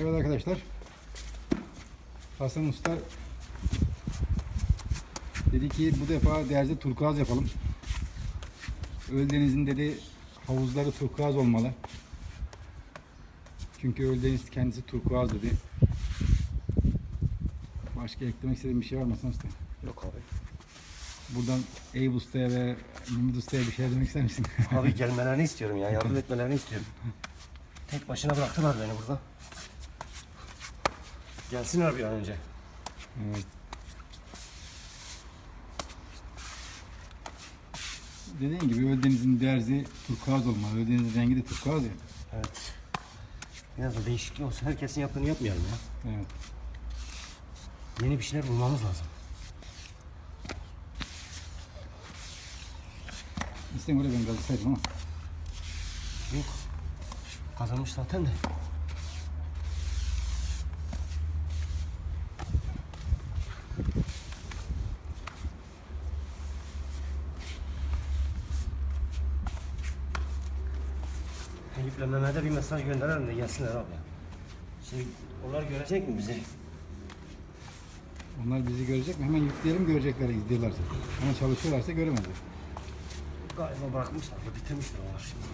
Evet arkadaşlar. Hasan Usta dedi ki bu defa derzi turkuaz yapalım. Öldeniz'in dedi havuzları turkuaz olmalı. Çünkü Öldeniz kendisi turkuaz dedi. Başka eklemek istediğin bir şey var mı Hasan Usta? Yok abi. Buradan Eyüp Usta'ya ve Mehmet Usta'ya bir şey demek ister misin? Abi gelmelerini istiyorum ya. Yardım etmelerini istiyorum. Tek başına bıraktılar beni burada. Gelsinler bir an önce. Evet. Dediğin gibi Öldeniz'in derzi turkuaz olmalı. Öldeniz'in rengi de turkuaz ya. Evet. Biraz da değişiklik olsun. Herkesin yaptığını yapmayalım ya. Evet. Yeni bir şeyler bulmamız lazım. İstem öyle ben gazete ama. Yok. Kazanmış zaten de. Eyüp'le Mehmet'e bir mesaj gönderelim de gelsinler abi. Şimdi onlar görecek mi bizi? Onlar bizi görecek mi? Hemen yükleyelim görecekler izliyorlarsa. Ama çalışıyorlarsa göremezler. Galiba bırakmışlar, bitirmişler onlar şimdi.